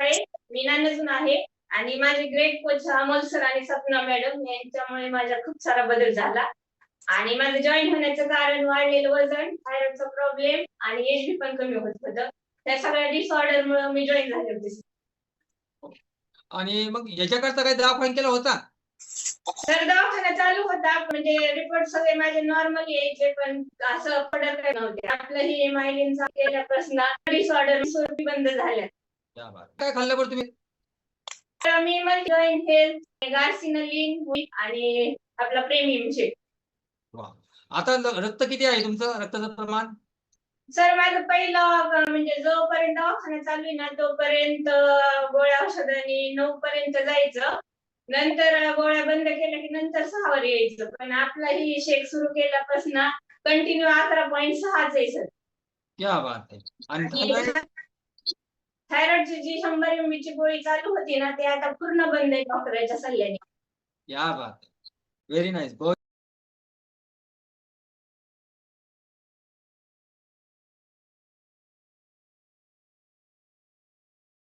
आहे मी नानजून आहे. आणि माझे ग्रेट कोच अमोल सर आणि सपना मॅडम यांच्यामुळे माझा खूप सारा बदल झाला. आणि माझं जॉईन होण्याचं कारण वाढलेलं वजन थायरॉइडचा प्रॉब्लेम आणि एच बी पण कमी होत होतं. त्या सगळ्या डिसऑर्डर मुळे मी जॉईन झाले होते. आणि मग याच्याकरता काही दवाखाना केला होता? तर दवाखाना चालू होता. म्हणजे रिपोर्ट सगळे माझे नॉर्मल यायचे पण असं ऑर्डर काही नव्हते. आपलं ही मायलिनचा केल्यापासून डिसऑर्डर सुरू बंद झाल्या क्या बात. काय खाल्लं बरं तुम्ही? आणि आपला प्रेमियमचे आता रक्त किती आहे तुमचं? रक्ताचं प्रमाण? सर माझं पहिलं म्हणजे जोपर्यंत दवाखाना चालू आहे ना तोपर्यंत गोळ्या औषधांनी नऊ पर्यंत जायचं. नंतर गोळ्या बंद केल्या की नंतर सहावर यायचं. पण आपला ही शेक सुरू केल्यापासून कंटिन्यू अकरा पॉईंट सहाच आहे सर. क्या बात आहे. आणि थायरॉइड जी शंभर एमबीची ची गोळी चालू होती ना ते आता पूर्ण बंद आहे डॉक्टरच्या सल्ल्याने. या बात व्हेरी नाईस